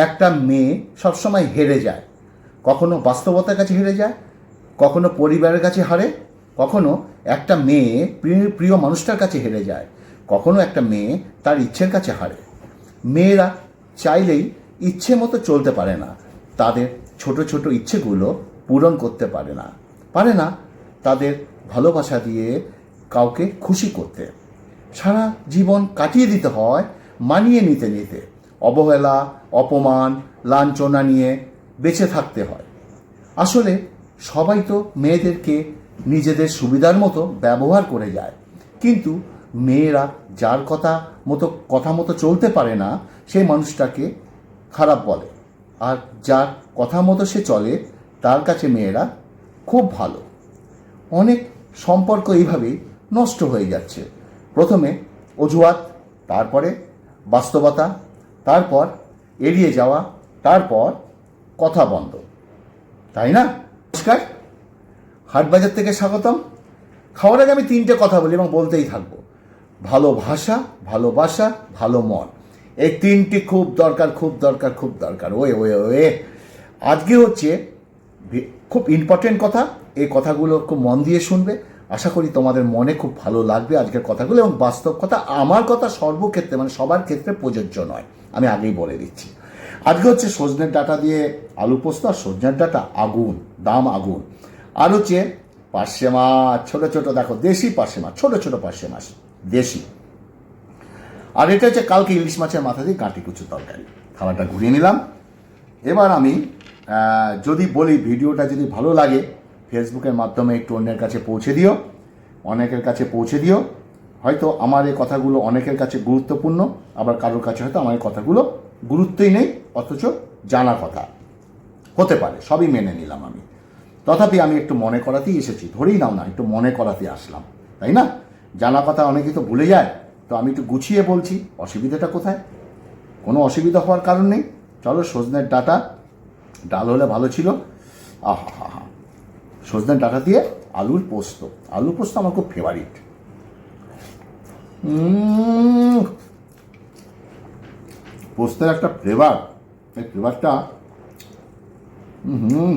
একটা মেয়ে সবসময় হেরে যায়। কখনো বাস্তবতার কাছে হেরে যায়, কখনো পরিবারের কাছে হারে, কখনো একটা মেয়ে প্রিয়- মানুষটার কাছে হেরে যায়, কখনো একটা মেয়ে তার ইচ্ছের কাছে হারে। মেয়েরা চাইলেই ইচ্ছে মতো চলতে পারে না, তাদের ছোট ছোট ইচ্ছেগুলো পূরণ করতে পারে না। পারে না তাদের ভালোবাসা দিয়ে কাউকে খুশি করতে। সারা জীবন কাটিয়ে দিতে হয়, মানিয়ে নিতে নিতে। অবহেলা, অপমান, লাঞ্ছনা নিয়ে বেঁচে থাকতে হয়। আসলে সবাই তো মেয়েদেরকে নিজেদের সুবিধার মতো ব্যবহার করে যায়। কিন্তু মেয়েরা যার কথা মতো কথা মতো চলতে পারে না সেই মানুষটাকে খারাপ বলে। আর যার কথা মতো সে চলে, তার কাছে মেয়েরা খুব ভালো। অনেক সম্পর্ক এইভাবেই নষ্ট হয়ে যাচ্ছে। প্রথমে অজুহাত, তারপরে বাস্তবতা তারপর এড়িয়ে যাওয়া, তারপর কথা বন্ধ। তাই না? নমস্কার। হাটবাজার থেকে স্বাগতম। খাওয়ার আগে আমি তিনটে কথা বলি এবং বলতেই থাকব। ভালো ভাষা ভালোবাসা ভালো মন। এই তিনটি খুব দরকার খুব দরকার খুব দরকার। ওয়ে ওয়ে ওয়ে। আজকে হচ্ছে খুব ইম্পর্টেন্ট কথা। এই কথাগুলো খুব মন দিয়ে শুনবে। আশা করি তোমাদের মনে খুব ভালো লাগবে আজকের কথাগুলো এবং বাস্তব কথা আমার কথা সর্বক্ষেত্রে মানে সবার ক্ষেত্রে প্রযোজ্য নয়। আমি আগেই বলে দিচ্ছি। আজকে হচ্ছে সজনের ডাটা দিয়ে আলু পোস্ত আর সজনের ডাটা আগুন, দাম আগুন। আর হচ্ছে পার্শে মাছ ছোটো ছোটো, দেখো, দেশি পার্শে মাছ ছোটো ছোটো পার্শে মাছ দেশি। আর এটা হচ্ছে কালকে ইলিশ মাছের মাথা দিয়ে কাঁটি কুচু তরকারি। খাবারটা ঘুরিয়ে নিলাম। এবার আমি যদি বলি ভিডিওটা যদি ভালো লাগে ফেসবুকের মাধ্যমে একটু অন্যের কাছে পৌঁছে দিও, অনেকের কাছে পৌঁছে দিও। হয়তো আমার এই কথাগুলো অনেকের কাছে গুরুত্বপূর্ণ, আবার কারোর কাছে হয়তো আমার এই কথাগুলো গুরুত্বই নেই, অথচ জানা কথা। হতে পারে, সবই মেনে নিলাম আমি। তথাপি আমি একটু মনে করাতেই এসেছি, ধরেই নাও না, একটু মনে করাতে আসলাম, তাই না? জানা কথা অনেকে তো ভুলে যায়, তো আমি একটু গুছিয়ে বলছি, অসুবিধাটা কোথায়? কোনো অসুবিধা হওয়ার কারণ নেই, চলো সজনের ডাটা, ডাল হলে ভালো ছিল। আহা হা হা, সজনের ডাটা দিয়ে আলুর পোস্ত আলু পোস্ত আমার খুব ফেভারিট পোস্তের একটা ফ্লেভার এই ফ্লেভারটা হুম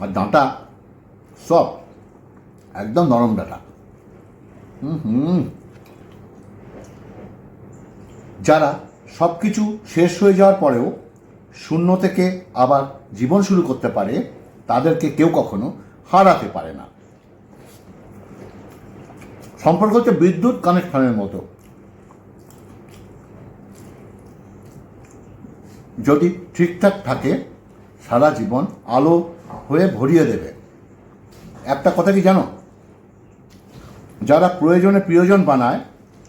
আর ডাঁটা সব, একদম নরম ডাঁটা। হুম যারা সব কিছু শেষ হয়ে যাওয়ার পরেও শূন্য থেকে আবার জীবন শুরু করতে পারে, তাদেরকে কেউ কখনো হারাতে পারে না। সম্পর্ক হচ্ছে বিদ্যুৎ কানেকশনের মতো। যদি ঠিকঠাক থাকে, সারা জীবন আলো হয়ে ভরিয়ে দেবে। একটা কথা কি জানো? যারা প্রয়োজনে প্রিয়জন বানায়,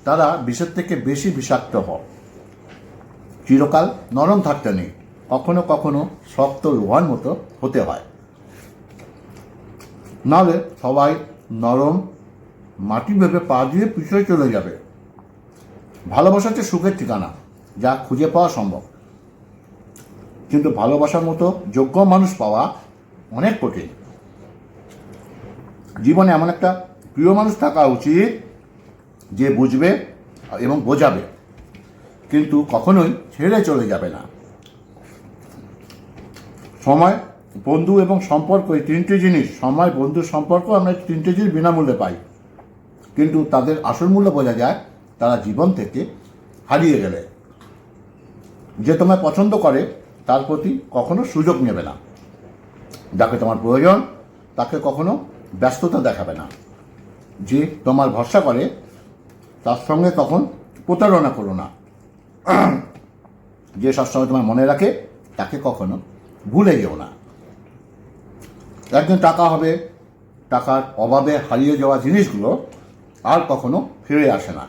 তারা বিষের থেকে বেশি বিষাক্ত হয়। চিরকাল নরম থাকতে নেই। কখনো কখনো শক্ত লোহার মতো হতে হয়। নাহলে সবাই নরম মাটি ভেবে পা দিয়ে পিছিয়ে চলে যাবে। ভালোবাসা হচ্ছে সুখের ঠিকানা, যা খুঁজে পাওয়া সম্ভব। কিন্তু ভালোবাসার মতো যোগ্য মানুষ পাওয়া অনেক কঠিন। জীবনে এমন একটা প্রিয় মানুষ থাকা উচিত, যে বুঝবে এবং বোঝাবে, কিন্তু কখনোই ছেড়ে চলে যাবে না। সময়, বন্ধু এবং সম্পর্ক এই তিনটে জিনিস, সময়, বন্ধু, সম্পর্ক আমরা তিনটে জিনিস বিনামূল্যে পাই। কিন্তু তাদের আসল মূল্য বোঝা যায়, তারা জীবন থেকে হারিয়ে গেলে। যে তোমায় পছন্দ করে, তার প্রতি কখনো সুযোগ নেবে না। যাকে তোমার প্রয়োজন, তাকে কখনো ব্যস্ততা দেখাবে না। যে তোমার ভরসা করে, তার সঙ্গে তখন প্রতারণা করো না। যে সবসময় তোমার মনে রাখে, তাকে কখনো ভুলে যেও না। একদিন টাকা হবে, টাকার অভাবে হারিয়ে যাওয়া জিনিসগুলো আর কখনো ফিরে আসে না।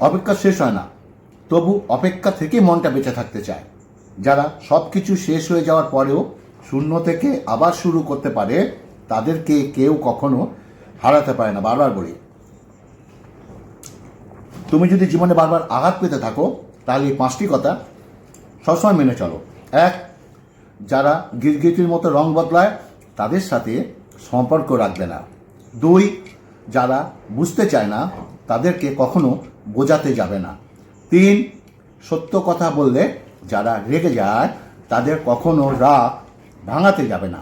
অপেক্ষা শেষ হয় না। তবু অপেক্ষা থেকে মনটা বেঁচে থাকতে চায়। যারা সব কিছু শেষ হয়ে যাওয়ার পরেও শূন্য থেকে আবার শুরু করতে পারে, তাদেরকে কেউ কখনো হারাতে পারে না। বারবার বলি। তুমি যদি জীবনে বারবার আঘাত পেতে থাকো, তাহলে এই পাঁচটি কথা সবসময় মেনে চলো। এক, যারা গিরগিটির মতো রং বদলায়, তাদের সাথে সম্পর্ক রাখবে না। দুই, যারা বুঝতে চায় না, তাদেরকে কখনো বোঝাতে যাবে না। তিন, সত্য কথা বললে যারা রেগে যায়, তাদের কখনো রাগ ভাঙাতে যাবে না।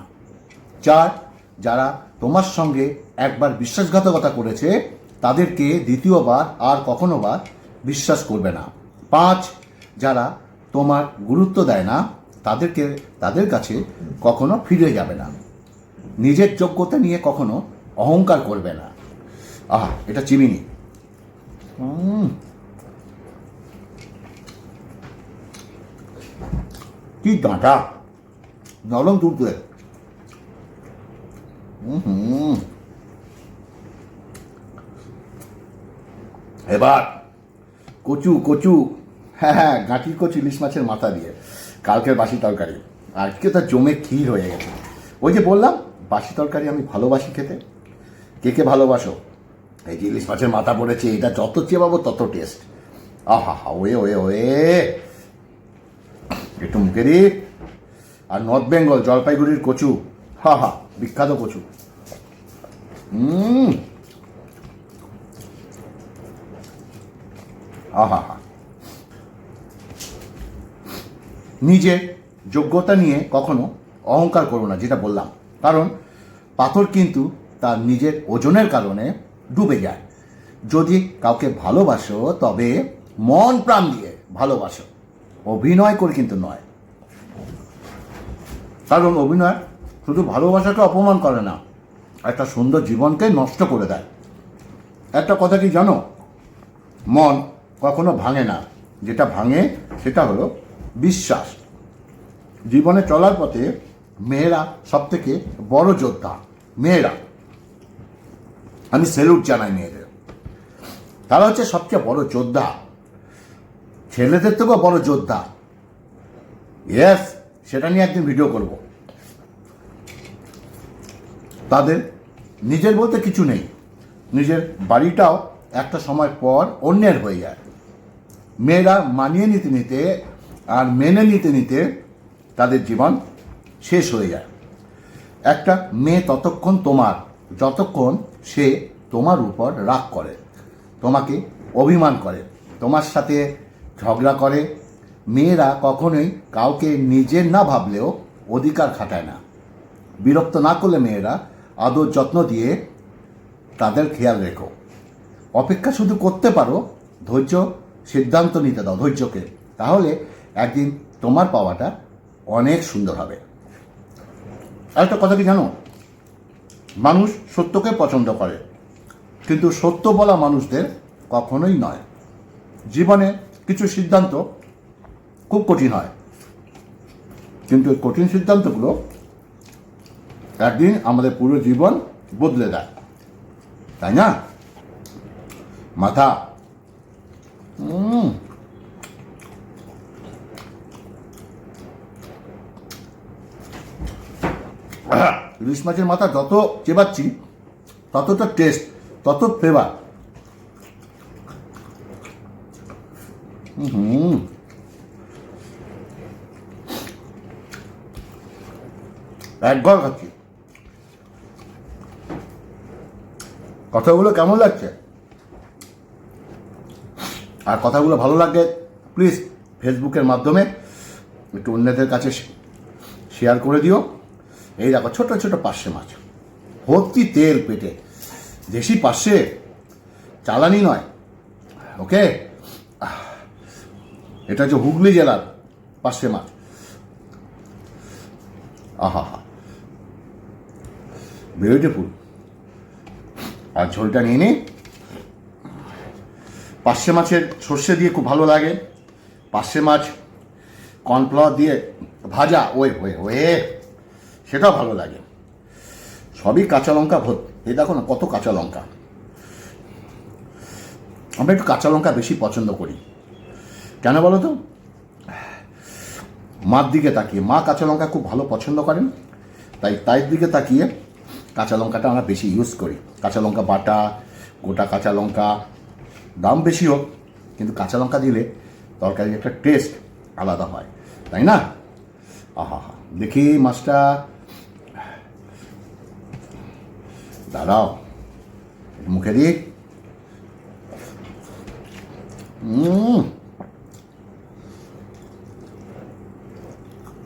চার, যারা তোমার সঙ্গে একবার বিশ্বাসঘাতকতা করেছে, তাদেরকে দ্বিতীয়বার আর কখনো বার বিশ্বাস করবে না। পাঁচ, যারা তোমার গুরুত্ব দেয় না, তাদেরকে, তাদের কাছে কখনো ফিরে যাবে না। নিজের যোগ্যতা নিয়ে কখনো অহংকার করবে না। আহ, এটা চিমিনি। কি ডাঁটা? নরম তুলতুলে। হুম। এবার, কচু কচু। হ্যাঁ হ্যাঁ গাঁটির কচু, ইলিশ মাছের মাথা দিয়ে। কালকের বাসি তরকারি। আজকে তো জমে ক্ষীর হয়ে গেছে। ওই যে বললাম বাসি তরকারি আমি ভালোবাসি খেতে। কে কে ভালোবাসো? এই যে ইলিশ মাছের মাথা পড়েছে, এটা যত চেবাবো তত টেস্ট আহা, হা, ওয়ে ওয়ে ওয়ে। একটু মুখে দি। আর নর্থ বেঙ্গল জলপাইগুড়ির কচু। হা হা, বিখ্যাত কচু। হুম আহা, হা। নিজের যোগ্যতা নিয়ে কখনো অহংকার করো না, যেটা বললাম। কারণ পাথর কিন্তু তার নিজের ওজনের কারণে ডুবে যায়। যদি কাউকে ভালোবাসো, তবে মন প্রাণ দিয়ে ভালোবাসো। অভিনয় করে কিন্তু নয়। কারণ অভিনয় শুধু ভালোবাসাকে অপমান করে না, একটা সুন্দর জীবনকে নষ্ট করে দেয়। একটা কথা কি জানো? মন কখনো ভাঙে না। যেটা ভাঙে সেটা হলো বিশ্বাস। জীবনে চলার পথে মেয়েরা সব থেকে বড় যোদ্ধা, মেয়েরা। আমি সেলুট জানাই মেয়েদের। তারা হচ্ছে সবচেয়ে বড় যোদ্ধা। ছেলেদের থেকেও বড় যোদ্ধা। ইয়েস সেটা নিয়ে একদিন ভিডিও করব। তাদের নিজের বলতে কিছু নেই। নিজের বাড়িটাও একটা সময় পর অন্যের হয়ে যায়। মেয়েরা মানিয়ে নিতে নিতে আর মেনে নিতে নিতে তাদের জীবন শেষ হয়ে যায়। একটা মেয়ে ততক্ষণ তোমার, যতক্ষণ সে তোমার উপর রাগ করে, তোমাকে অভিমান করে, তোমার সাথে ঝগড়া করে, মেয়েরা কখনোই কাউকে নিজের না ভাবলেও অধিকার খাটায় না। বিরক্ত না করলে মেয়েরা আদর যত্ন দিয়ে তাদের খেয়াল রেখো। অপেক্ষা শুধু করতে পারো, ধৈর্য সিদ্ধান্ত নিতে দাও ধৈর্যকে, তাহলে একদিন তোমার পাওয়াটা অনেক সুন্দর হবে। আরেকটা কথা কি জানো? মানুষ সত্যকে পছন্দ করে, কিন্তু সত্য বলা মানুষদের কখনোই নয়। জীবনে কিছু সিদ্ধান্ত খুব কঠিন হয়, কিন্তু এই কঠিন সিদ্ধান্তগুলো একদিন আমাদের পুরো জীবন বদলে দেয়। তাই না? মাথা। উম। ইলিশ মাছের মাথা যত চেবাচ্ছি, ততটা টেস্ট তত ফ্লেভার হুম এক ঘর খাচ্ছি। কথাগুলো কেমন লাগছে? আর কথাগুলো ভালো লাগলে প্লিজ ফেসবুকের মাধ্যমে একটু অন্যদের কাছে শেয়ার করে দিও। এই দেখো, ছোট ছোট পার্শে মাছ। ভর্তি তেল পেটে। দেশি পার্শে চালানি নয়, ওকে? এটা হচ্ছে হুগলি জেলার পার্শে মাছ। আহা হা বিউটিফুল আর ঝোলটা নিয়ে নিই পার্শে মাছের সর্ষে দিয়ে খুব ভালো লাগে। পার্শে মাছ কর্নফ্লাওয়ার দিয়ে ভাজা। ওয়ে ওয়ে ওয়ে। সেটাও ভালো লাগে। সবই কাঁচা লঙ্কা ভোট এই দেখো না, কত কাঁচা লঙ্কা। আমরা একটু কাঁচা লঙ্কা বেশি পছন্দ করি। কেন বলো তো? মার দিকে তাকিয়ে। মা কাঁচা লঙ্কা খুব ভালো পছন্দ করেন, তাই তাই দিকে তাকিয়ে কাঁচা লঙ্কাটা আমরা বেশি ইউজ করি। কাঁচা লঙ্কা বাটা, গোটা কাঁচা লঙ্কা। দাম বেশি হোক, কিন্তু কাঁচা লঙ্কা দিলে তরকারির একটা টেস্ট আলাদা হয়। তাই না? আহা হা দেখি মাছটা দাঁড়াও। মুখে দিই।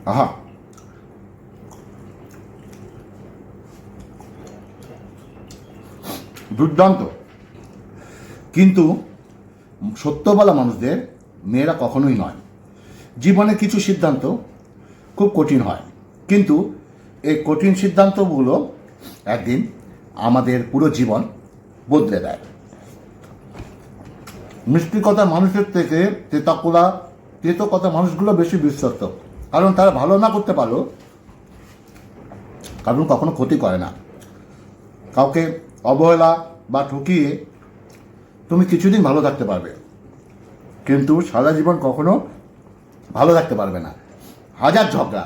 আহা। দুর্দান্ত। কিন্তু সত্য বলা মানুষদের মেয়েরা কখনোই নয়। জীবনে কিছু সিদ্ধান্ত খুব কঠিন হয়। কিন্তু এই কঠিন সিদ্ধান্তগুলো একদিন আমাদের পুরো জীবন বদলে দেয়। মিষ্টি কথা মানুষের থেকে তেতাকুলা তেতো কথা মানুষগুলো বেশি বিশ্বস্ত। কারণ তারা ভালো না করতে পারল কারণ কখনো ক্ষতি করে না। কাউকে অবহেলা বা ঠকিয়ে তুমি কিছুদিন ভালো থাকতে পারবে। কিন্তু সারা জীবন কখনো ভালো থাকতে পারবে না। হাজার ঝগড়া,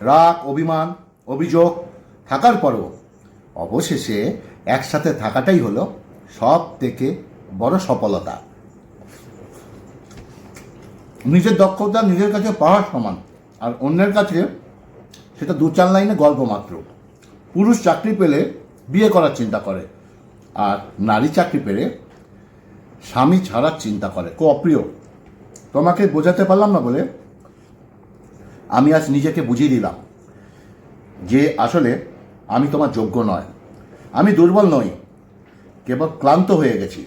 রাগ, অভিমান, অভিযোগ থাকার পরও অবশেষে একসাথে থাকাটাই হলো সব থেকে বড় সফলতা। নিজের দক্ষতা নিজের কাছে পাওয়ার সমান, আর অন্যের কাছে সেটা দু চার লাইনে গল্প মাত্র। পুরুষ চাকরি পেলে বিয়ে করার চিন্তা করে, আর নারী চাকরি পেলে স্বামী ছাড়ার চিন্তা করে। খুব অপ্রিয় তোমাকে বোঝাতে পারলাম না বলে আমি আজ নিজেকে বুঝিয়ে দিলাম যে আসলে আমি তোমার যোগ্য নয়। আমি দুর্বল নই। কেবল ক্লান্ত হয়ে গেছি।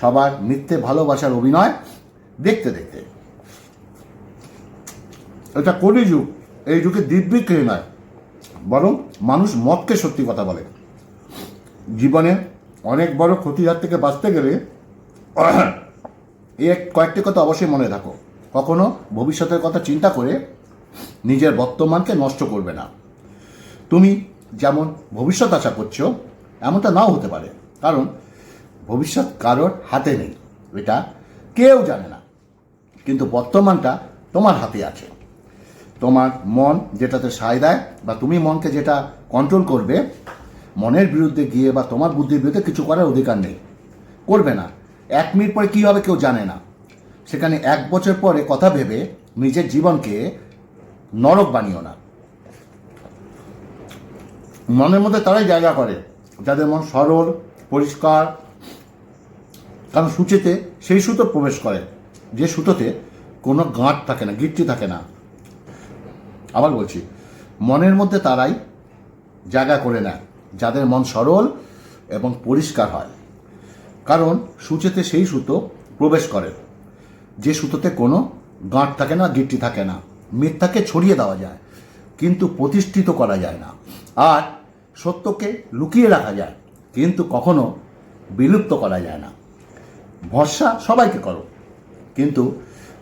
সবার মিথ্যে ভালোবাসার অভিনয় দেখতে দেখতে। এটা কলি যুগ। এই যুগে দিব্যি কেউ নয়। বরং মানুষ মতকে সত্যি কথা বলে। জীবনে অনেক বড় ক্ষতির হাত থেকে বাঁচতে গেলে এই কয়েকটি কথা অবশ্যই মনে থাকো কখনো ভবিষ্যতের কথা চিন্তা করে নিজের বর্তমানকে নষ্ট করবে না। তুমি যেমন ভবিষ্যৎ আশা করছ, এমনটা নাও হতে পারে। কারণ ভবিষ্যৎ কারোর হাতে নেই, এটা কেউ জানে না। কিন্তু বর্তমানটা তোমার হাতে আছে। তোমার মন যেটাতে সায় দেয় বা তুমি মনকে যেটা কন্ট্রোল করবে, মনের বিরুদ্ধে গিয়ে বা তোমার বুদ্ধির বিরুদ্ধে কিছু করার অধিকার নেই। করবে না। এক মিনিট পরে কী হবে কেউ জানে না। সেখানে এক বছর পরে কথা ভেবে নিজের জীবনকে নরক বানিও না। মনের মধ্যে তারাই জায়গা করে। যাদের মন সরল, পরিষ্কার, কারণ সূচেতে সেই সুতো প্রবেশ করে। যে সুতোতে কোনো গাঁট থাকে না, গিট্টি থাকে না। আবার বলছি, মনের মধ্যে তারাই জায়গা করে নেয়, যাদের মন সরল এবং পরিষ্কার হয়। কারণ সূচেতে সেই সুতো প্রবেশ করে। যে সুতোতে কোনো গাঁট থাকে না, গিট্টি থাকে না মিথ্যাকে ছড়িয়ে দেওয়া যায়। কিন্তু প্রতিষ্ঠিত করা যায় না। আর সত্যকে লুকিয়ে রাখা যায়, কিন্তু কখনো বিলুপ্ত করা যায় না। ভরসা সবাইকে করো, কিন্তু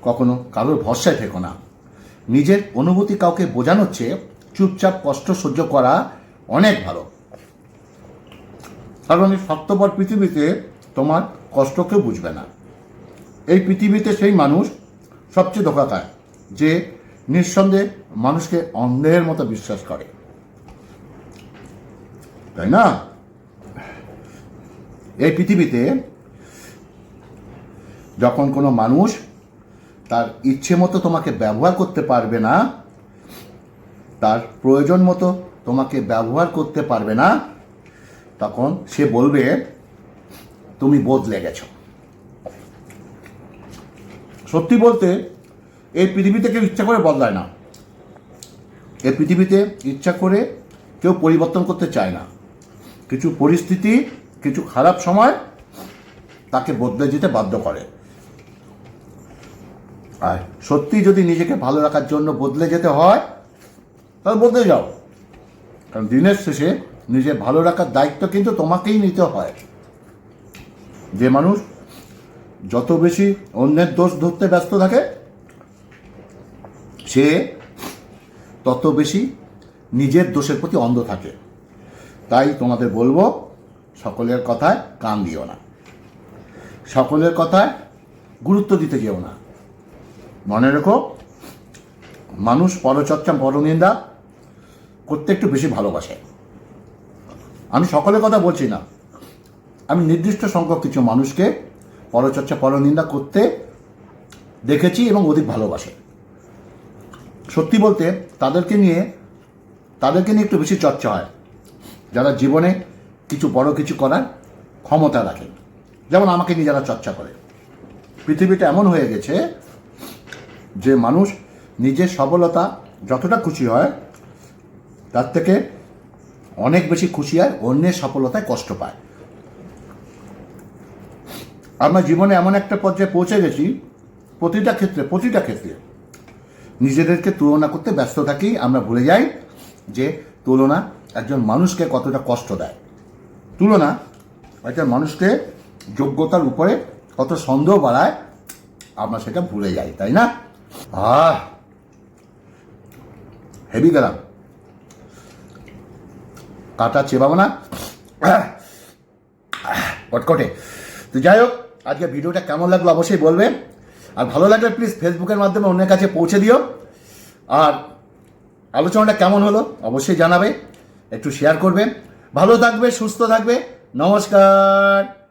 কখনো কারোর ভরসায় থেকো না। নিজের অনুভূতি কাউকে বোঝানোর চেয়ে চুপচাপ কষ্ট সহ্য করা অনেক ভালো। কারণ এই স্বার্থপর পৃথিবীতে তোমার কষ্ট কেউ বুঝবে না। এই পৃথিবীতে সেই মানুষ সবচেয়ে ধোকা খায় যে নিঃসন্দেহে মানুষকে অন্ধের মতো বিশ্বাস করে। তাই না? এই পৃথিবীতে যখন কোনো মানুষ তার ইচ্ছে মতো তোমাকে ব্যবহার করতে পারবে না, তার প্রয়োজন মতো তোমাকে ব্যবহার করতে পারবে না, তখন সে বলবে, তুমি বদলে গেছো। সত্যি বলতে এই পৃথিবীতে কেউ ইচ্ছা করে বদলায় না। এই পৃথিবীতে ইচ্ছা করে কেউ পরিবর্তন করতে চায় না। কিছু পরিস্থিতি, কিছু খারাপ সময় তাকে বদলে যেতে বাধ্য করে। আর সত্যি যদি নিজেকে ভালো রাখার জন্য বদলে যেতে হয়, তাহলে বদলে যাও। কারণ দিনের শেষে নিজের ভালো রাখার দায়িত্ব কিন্তু তোমাকেই নিতে হয়। যে মানুষ যত বেশি অন্যের দোষ ধরতে ব্যস্ত থাকে সে তত বেশি নিজের দোষের প্রতি অন্ধ থাকে। তাই তোমাদের বলব, সকলের কথায় কান দিও না। সকলের কথায় গুরুত্ব দিতে যেও না। মনে রেখো, মানুষ পরচর্চা, পরনিন্দা করতে একটু বেশি ভালোবাসে। আমি সকলের কথা বলছি না। আমি নির্দিষ্ট সংখ্যক কিছু মানুষকে পরচর্চা, পরনিন্দা করতে দেখেছি এবং অধিক ভালোবাসে। সত্যি বলতে তাদেরকে নিয়ে তাদেরকে নিয়ে একটু বেশি চর্চা হয়। যারা জীবনে কিছু বড় কিছু করার ক্ষমতা রাখে। যেমন আমাকে নিয়ে যারা চর্চা করে। পৃথিবীটা এমন হয়ে গেছে যে মানুষ নিজের সবলতা যতটা খুশি হয়, তার থেকে অনেক বেশি খুশি হয় অন্যের সফলতায় কষ্ট পায়। আমরা জীবনে এমন একটা পর্যায়ে পৌঁছে গেছি, প্রতিটা ক্ষেত্রে প্রতিটা ক্ষেত্রে। নিজেদেরকে তুলনা করতে ব্যস্ত থাকি, আমরা ভুলে যাই যে তুলনা একজন মানুষকে কতটা কষ্ট দেয়। তুলনা একজন মানুষকে যোগ্যতার উপরে কত সন্দেহ বাড়ায়, আমরা সেটা ভুলে যাই, তাই না? আহ হেভি গেলাম। কাটা চেবাবো না। কটকটে। তো যাই হোক, আজকে ভিডিওটা কেমন লাগল অবশ্যই বলবে আর ভালো লাগলে প্লিজ ফেসবুকের মাধ্যমে অন্যের কাছে পৌঁছে দিও। আর আলোচনাটা কেমন হলো অবশ্যই জানাবে, একটু শেয়ার করবে। ভালো থাকবে, সুস্থ থাকবে, নমস্কার।